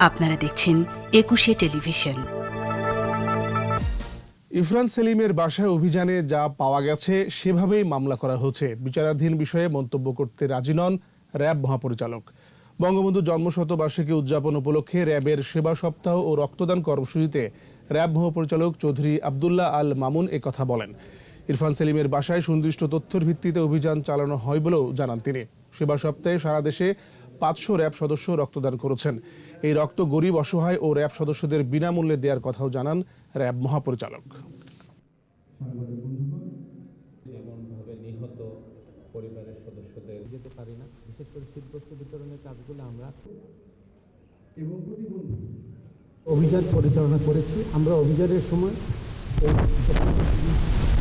আপনারা দেখছেন একুশে টেলিভিশন। ইফরান সেলিমের বাসায় অভিযানে যা পাওয়া গেছে, সেভাবেই মামলা করা হচ্ছে বিচারাধীন বিষয়ে মন্তব্য করতে রাজি নন র্যাব মহাপরিচালক। বঙ্গবন্ধু জন্মশতবার্ষিকী উদযাপন উপলক্ষে র্যাবের সেবা সপ্তাহ ও রক্তদান কর্মসূচিতে র্যাব মহাপরিচালক চৌধুরী আবদুল্লাহ আল মামুন কথা বলেন। ইরফান সেলিমের বাসায় সুনির্দিষ্ট তথ্যের ভিত্তিতে অভিযান চালানো হয় বলেও জানান তিনি। সেবা সপ্তাহে সারা দেশে পাঁচশো র্যাব সদস্য রক্তদান করেছেন। এই রক্ত গরিব অসহায় ও র্যাব সদস্যদের বিনামূল্যে দেওয়ার কথাও জানান র্যাব মহাপরিচালক। নিহত পরিবারের সদস্যদের যেতে পারি না। বিশেষ করে শীতবস্ত্র বিতরণের কাজগুলো আমরা অভিযান পরিচালনা করেছি। আমরা অভিযানের সময়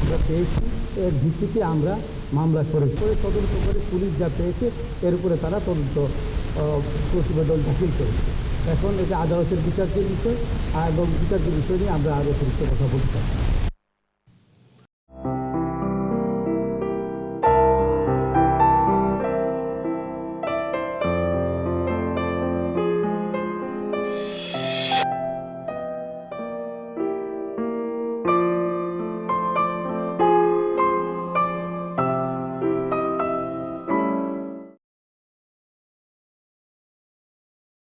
আমরা পেয়েছি এর ভিত্তিতে আমরা মামলা করে করে তদন্ত করে পুলিশ যা পেয়েছে, এর উপরে তারা তদন্ত প্রতিবেদন দাখিল করেছে। এখন এটা আদালতের বিচারকে বিষয়, এবং বিচার্যের বিষয় নিয়ে আমরা আরও অতিরিক্ত কথা বলতে পারি you